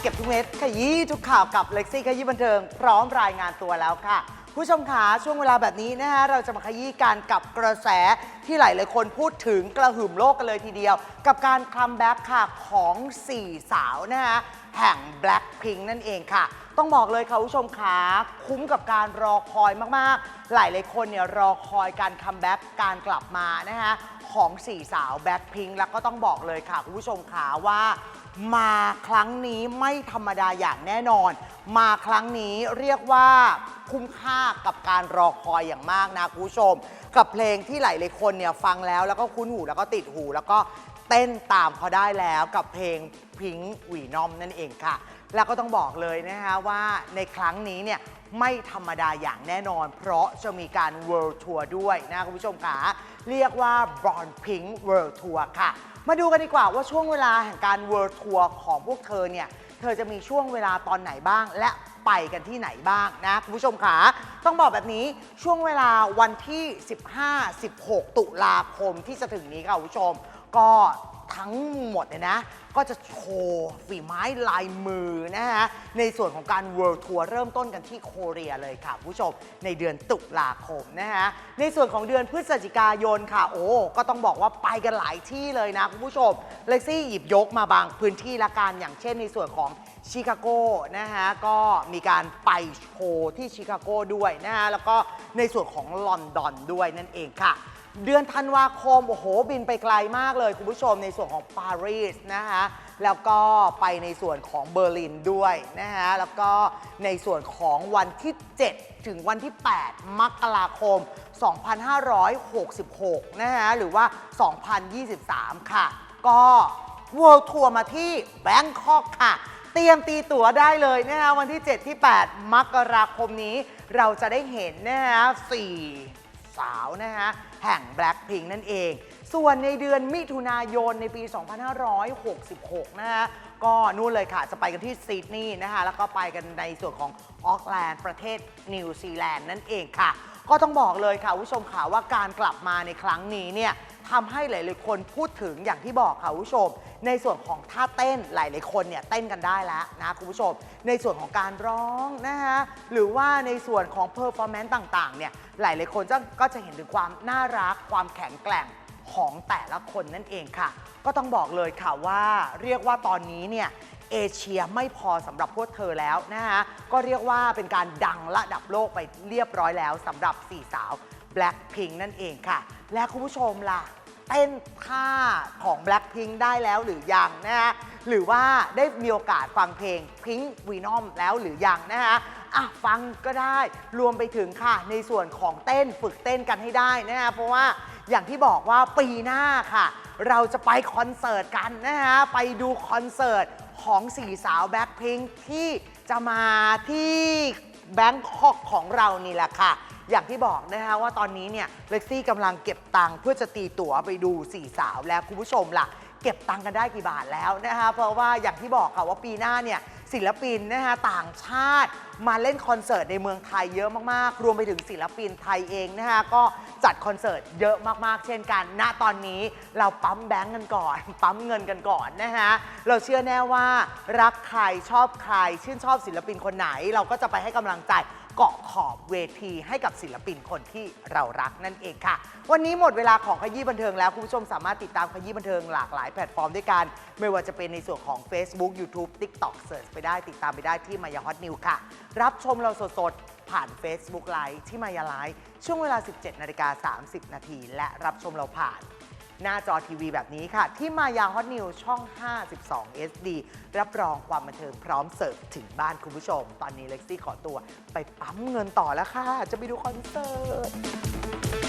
เก็บทุกเม็ดขยี้ทุกข่าวกับเล็กซี่ขยี้บันเทิง พร้อมรายงานตัวแล้วค่ะ ผู้ชมขาช่วงเวลาแบบนี้นะฮะเราจะมาขยี้กันกับกระแสที่หลายๆคนพูดถึงกระหึ่มโลกกันเลยทีเดียว กับการคัมแบ็กค่ะของ4สาวนะฮะแห่ง Blackpink นั่นเองค่ะ ต้องบอกเลยค่ะผู้ชมขาคุ้มกับการรอคอยมากๆ หลายๆคนเนี่ยรอคอยการคัมแบ็กการกลับมานะฮะ ของสี่สาวแบ็คพิงแล้วก็ต้องบอกเลยค่ะ คุณผู้ชมขาว่ามาครั้งนี้ไม่ธรรมดาอย่างแน่นอน มาครั้งนี้เรียกว่าคุ้มค่ากับการรอคอยอย่างมากนะคุณผู้ชม กับเพลงที่หลายๆคนเนี่ยฟังแล้วแล้วก็คุ้นหูแล้วก็ติดหู แล้วก็ เต้นตามเขาได้แล้วกับเพลงพิงหวีนอมนั่นเองค่ะ แล้วก็ต้องบอกเลยนะคะว่าในครั้งนี้เนี่ยไม่ธรรมดาอย่างแน่นอน เพราะจะมีการ World Tour ด้วยนะคุณผู้ชมค่ะเรียกว่า b r o n Pink World Tour ค่ะ มาดูกันดีกว่าว่าช่วงเวลาแห่งการ World Tour ของพวกเธอเนี่ยเธอจะมีช่วงเวลาตอนไหนบ้าง และไปกันที่ไหนบ้างนะคุณผู้ชมขาต้องบอกแบบนี้ช่วงเวลาวันที่ 15-16 ตุลาคมที่จะถึงนี้ค่ะคุณผู้ชม ก็ทั้งหมดเนี่ยนะ ก็จะโชว์ฝีไม้ลายมือนะฮะ ในส่วนของการ World Tour เริ่มต้นกันที่โคเรียเลยค่ะผู้ชม ในเดือนตุลาคมนะฮะ ในส่วนของเดือนพฤศจิกายนค่ะ โอ้ ก็ต้องบอกว่าไปกันหลายที่เลยนะคุณผู้ชม เล็กซี่หยิบยกมาบางพื้นที่ละกันอย่างเช่นในส่วนของชิคาโกนะฮะ ก็มีการไปโชว์ที่ชิคาโกด้วยนะฮะ แล้วก็ในส่วนของลอนดอนด้วยนั่นเองค่ะ เดือนธันวาคม โอ้โห บินไปไกลมากเลยคุณผู้ชมในส่วนของปารีสนะคะแล้วก็ไปในส่วนของเบอร์ลินด้วยนะฮะแล้วก็ในส่วนของวันที่ 7 ถึงวันที่ 8 มกราคม 2566 นะฮะหรือว่า 2023 ค่ะ ก็ World Tour มาที่แบงคอกค่ะ เตรียมตีตั๋วได้เลยนะฮะวันที่ 7 ที่ 8 มกราคมนี้เราจะได้เห็นนะฮะสี่ สาวนะฮะแห่ง Blackpink นั่นเอง ส่วนในเดือนมิถุนายนในปี 2566 นะฮะก็นู่นเลยค่ะ จะไปกันที่ซิดนีย์นะคะแล้วก็ไปกันในส่วนของออกแลนด์ประเทศนิวซีแลนด์นั่นเองค่ะ ก็ต้องบอกเลยค่ะผู้ชมค่ะว่าการกลับมาในครั้งนี้เนี่ย ทำให้หลายๆคนพูดถึงอย่างที่บอกค่ะคุณผู้ชม ในส่วนของท่าเต้นหลายๆคนเนี่ยเต้นกันได้แล้วนะคุณผู้ชม ในส่วนของการร้องนะคะหรือว่าในส่วนของเพอร์ฟอร์แมนซ์ต่างๆเนี่ยหลายๆคนจะก็จะเห็นถึงความน่ารักความแข็งแกร่งของแต่ละคนนั่นเองค่ะ ก็ต้องบอกเลยค่ะว่าเรียกว่าตอนนี้เนี่ยเอเชียไม่พอสำหรับพวกเธอแล้วนะคะก็เรียกว่าเป็นการดังระดับโลกไปเรียบร้อยแล้วสำหรับสี่สาว Blackpink นั่นเองค่ะ และคุณผู้ชมล่ะ เต้นท่าของ Blackpink ได้แล้วหรือยังนะฮะหรือว่าได้มีโอกาสฟังเพลง Pink Venom แล้วหรือยังนะฮะอะฟังก็ได้รวมไปถึงค่ะ ในส่วนของเต้นฝึกเต้นกันให้ได้นะฮะเพราะว่าอย่างที่บอกว่าปีหน้าค่ะ เราจะไปคอนเสิร์ตกันนะฮะไปดูคอนเสิร์ตของสี่สาว Blackpink ที่จะมาที่ แบงคอกของเรานี่แหละค่ะ อย่างที่บอกนะคะว่าตอนนี้เนี่ยเล็กซี่กำลังเก็บตังค์เพื่อจะตีตั๋วไปดูสี่สาวแล้วคุณผู้ชมล่ะ เก็บตังค์กันได้กี่บาทแล้วนะคะเพราะว่าอย่างที่บอกค่ะว่าปีหน้าเนี่ย ศิลปินนะคะต่างชาติมาเล่นคอนเสิร์ตในเมืองไทยเยอะมากๆ รวมไปถึงศิลปินไทยเองนะคะก็จัดคอนเสิร์ตเยอะมากๆ เช่นกัน ณ ตอนนี้เราปั๊มแบงก์กันก่อน ปั๊มเงินกันก่อนนะคะเราเชื่อแน่ว่ารักใครชอบใคร ชื่นชอบศิลปินคนไหน เราก็จะไปให้กำลังใจ เกาะขอบเวทีให้กับศิลปินคนที่เรารักนั่นเองค่ะ วันนี้หมดเวลาของขยี้บันเทิงแล้วคุณผู้ชมสามารถติดตามขยี้บันเทิงหลากหลายแพลตฟอร์มด้วยกัน ไม่ว่าจะเป็นในส่วนของ Facebook YouTube TikTok เสิร์ชไปได้ติดตามไปได้ที่มายาฮอตนิวค่ะ รับชมเราสดๆ ผ่าน Facebook Live ที่มายาไลฟ์ช่วงเวลา 17นาฬิกา30 นาทีและรับชมเราผ่าน หน้าจอทีวีแบบนี้ค่ะ ที่มายาฮอตนิวช่อง 52 SD รับรองความบันเทิงพร้อมเสิร์ฟถึงบ้านคุณผู้ชม ตอนนี้เล็กซี่ขอตัวไปปั๊มเงินต่อแล้วค่ะ จะไปดูคอนเสิร์ต